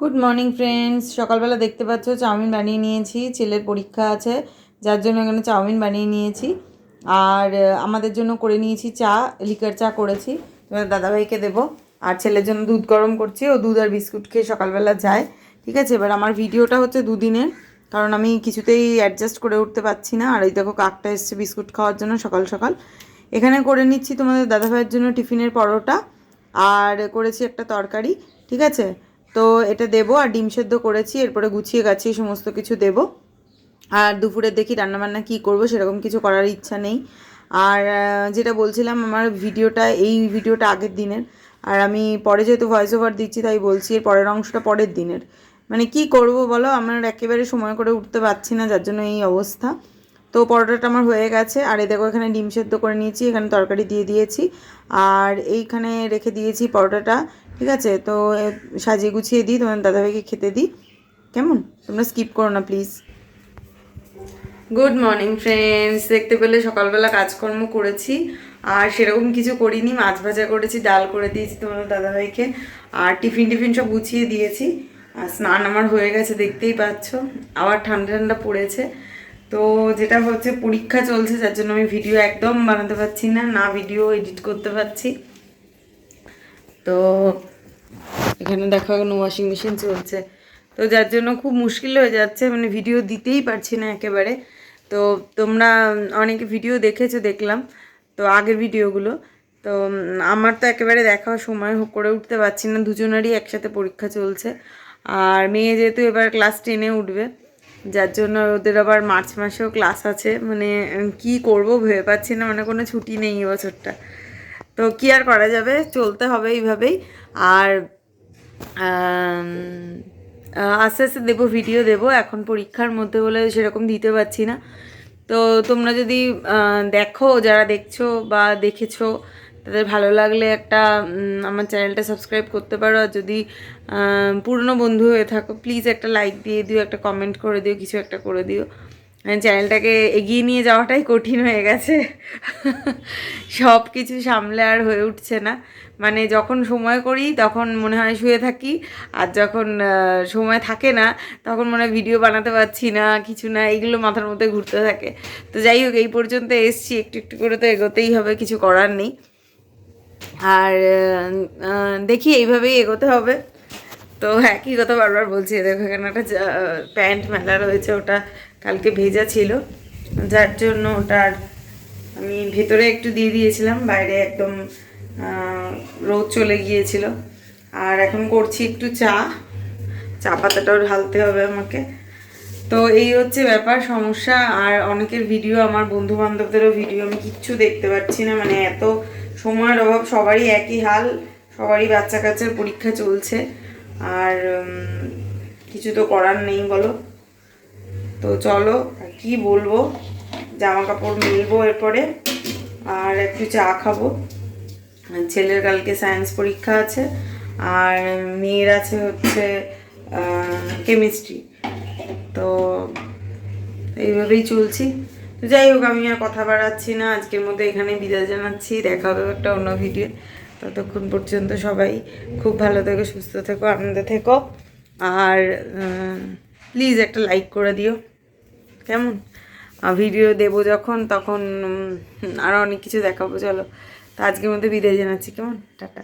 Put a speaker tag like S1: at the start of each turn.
S1: Good morning friends সকালবেলা দেখতে পাচ্ছ, চাউমিন বানিয়ে নিয়েছি। ছেলের পরীক্ষা আছে, যার জন্য এখানে চাউমিন বানিয়ে নিয়েছি। আর আমাদের জন্য করে নিয়েছি চা লিকার চা করেছি। তোমার দাদাভাইকে দেবো। আর ছেলের জন্য দুধ গরম করছি, ও দুধ আর বিস্কুট খেয়ে সকালবেলা যায়। ঠিক আছে? এবার আমার ভিডিওটা হচ্ছে দুদিনের, কারণ আমি কিছুতেই অ্যাডজাস্ট করে উঠতে পারছি না। আর এই দেখো, কাকটা এসছে বিস্কুট খাওয়ার জন্য সকাল সকাল। এখানে করে নিচ্ছি তোমাদের দাদাভাইয়ের জন্য টিফিনের পরোটা। আর করেছি একটা তরকারি, ঠিক আছে? তো এটা দেবো আর ডিম সেদ্ধ করেছি, এরপরে গুছিয়ে গাছিয়ে সমস্ত কিছু দেবো। আর দুপুরে দেখি রান্নাবান্না কী করব, সেরকম কিছু করার ইচ্ছা নেই। আর যেটা বলছিলাম, আমার ভিডিওটা, এই ভিডিওটা আগের দিনের। আর আমি পরে যেহেতু ভয়েস ওভার দিচ্ছি, তাই বলছি এর পরের অংশটা পরের দিনের। মানে কি করব বলো, আমার একেবারে সময় করে উঠতে পারছি না, যার জন্য এই অবস্থা। তো পরোটাটা আমার হয়ে গেছে, আর এই দেখো এখানে ডিম সেদ্ধ করে নিয়েছি, এখানে তরকারি দিয়ে দিয়েছি। আর এইখানে রেখে দিয়েছি পরোটাটা। ঠিক আছে? তো সাজিয়ে গুছিয়ে দিই, তোমার দাদাভাইকে খেতে দিই। কেমন? তোমরা স্কিপ করো না প্লিজ গুড মর্নিং ফ্রেন্ডস দেখতে পেলে সকালবেলা কাজকর্ম করেছি, আর সেরকম কিছু করিনি। মাছ ভাজা করেছি, ডাল করে দিয়েছি তোমাদের দাদাভাইকে, আর টিফিন টিফিন সব গুছিয়ে দিয়েছি। আর স্নান আমার হয়ে গেছে, দেখতেই পাচ্ছ। আবার ঠান্ডা ঠান্ডা পড়েছে। তো, যেটা হচ্ছে, পরীক্ষা চলছে, যার জন্য আমি ভিডিও একদম বানাতে পারছি না না ভিডিও এডিট করতে পারছি। তো এখানে দেখো এখন ওয়াশিং মেশিন চলছে। তো যার জন্য খুব মুশকিল হয়ে যাচ্ছে মানে ভিডিও দিতেই পারছি না একেবারে। তো তোমরা অনেকে ভিডিও দেখেছ, দেখলাম। তো আগের ভিডিওগুলো তো আমার তো একেবারে দেখা সময় হো- করে উঠতে পারছি না, দুজনেরই একসাথে পরীক্ষা চলছে। আর মেয়ে যেহেতু এবার ক্লাস টেনে উঠবে, যার জন্য ওদের আবার মার্চ মাসেও ক্লাস আছে। মানে কি করব ভেবে পাচ্ছি না মানে কোনো ছুটি নেই এবছরটা তো কি আর করা যাবে? চলতে হবে এইভাবেই। আর আস্তে আস্তে দেবো ভিডিও দেবো। এখন পরীক্ষার মধ্যে বলে সেরকম দিতে পারছি না। তো তোমরা যদি দেখো, যারা দেখছ বা দেখেছ, তাদের ভালো লাগলে একটা আমার চ্যানেলটা সাবস্ক্রাইব করতে পারো। আর যদি পুরনো বন্ধু হয়ে থাকো প্লিজ একটা লাইক দিয়ে দিও, একটা কমেন্ট করে দিও, কিছু একটা করে দিও। চ্যানেলটাকে এগিয়ে নিয়ে যাওয়াটাই কঠিন হয়ে গেছে। সব কিছু সামলে আর হয়ে উঠছে না। মানে যখন সময় করি, তখন মনে হয় শুয়ে থাকি। আর যখন সময় থাকে না, তখন মনে হয় ভিডিও বানাতে পারছি না, কিছু না, এইগুলো মাথার মধ্যে ঘুরতে থাকে। তো যাই হোক, এই পর্যন্ত এসছি। একটু একটু করে তো এগোতেই হবে, কিছু করার নেই। আর দেখি এইভাবেই এগোতে হবে। তো একই কথা বারবার বলছি, দেখো এখানে একটা প্যান্ট মেলা রয়েছে, ওটা কালকে ভেজা ছিল। যার জন্য ওটার আমি ভেতরে একটু দিয়ে দিয়েছিলাম, বাইরে একদম রোদ চলে গিয়েছিল। আর এখন করছি একটু চা। চা পাতাটাও ঢালতে হবে আমাকে। তো এই হচ্ছে ব্যাপার, সমস্যা। আর অনেকের ভিডিও, আমার বন্ধু বান্ধবদেরও ভিডিও, আমি কিচ্ছু দেখতে পাচ্ছি না। মানে এত সময়ের অভাব, সবারই একই হাল, সবারই বাচ্চা কাচ্চার পরীক্ষা চলছে। আর কিছু তো করার নেই, বলো। তো চলো, কি বলব? জামা কাপড় মিলবো এরপরে, আর একটু চা খাব। ছেলের কালকে সায়েন্স পরীক্ষা আছে, আর মেয়ের আছে হচ্ছে কেমিস্ট্রি তো এইভাবেই চলছি। তো যাই হোক, আমি আর কথা বাড়াচ্ছি না। আজকের মধ্যে এখানে বিদায় জানাচ্ছি। দেখা হবে একটা অন্য ভিডিও ততক্ষণ পর্যন্ত সবাই খুব ভালো থেকো, সুস্থ থেকো, আনন্দে থেকো। আর প্লিজ একটা লাইক করে দিও। কেমন? ভিডিও দেবো যখন, তখন আরও অনেক কিছু দেখাবো, চলো। তো আজকের মধ্যে বিদায় জানাচ্ছি, কেমন? টাটা।